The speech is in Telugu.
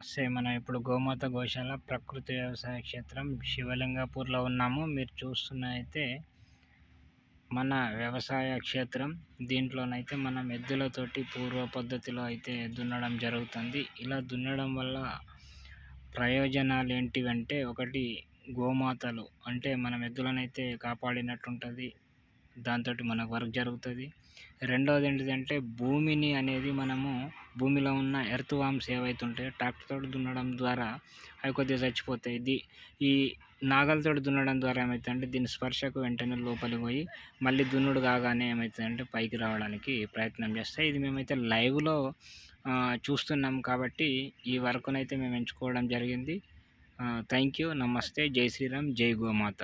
సే మనం ఇప్పుడు గోమాత గోశాల ప్రకృతి వ్యవసాయ క్షేత్రం శివలింగాపూర్లో ఉన్నాము. మీరు చూస్తున్న అయితే మన వ్యవసాయ క్షేత్రం. దీంట్లోనైతే మనం ఎద్దులతోటి పూర్వ పద్ధతిలో అయితే దున్నడం జరుగుతుంది. ఇలా దున్నడం వల్ల ప్రయోజనాలు ఏంటివంటే ఒకటి గోమాతలు. అంటే మనం ఎద్దులనైతే కాపాడినట్టు ఉంటుంది దాంతో మనకు వర్క్ జరుగుతుంది. రెండవది ఏంటిదంటే భూమిని అనేది మనము భూమిలో ఉన్న ఎర్త్ వామ్స్ ఏవైతే ఉంటాయో ట్రాక్టర్తో దున్నడం ద్వారా అవి కొద్దిగా చచ్చిపోతాయి. ఇది ఈ నాగలతో దున్నడం ద్వారా ఏమవుతుందంటే దీని స్పర్శకు వెంటనే లోపలికి పోయి మళ్ళీ దున్నుడు కాగానే ఏమవుతుందంటే పైకి రావడానికి ప్రయత్నం చేస్తాయి. ఇది మేమైతే లైవ్లో చూస్తున్నాం కాబట్టి ఈ వర్క్నైతే మేము ఎంచుకోవడం జరిగింది. థ్యాంక్ యూ నమస్తే. జై శ్రీరామ్. జై గోమాత.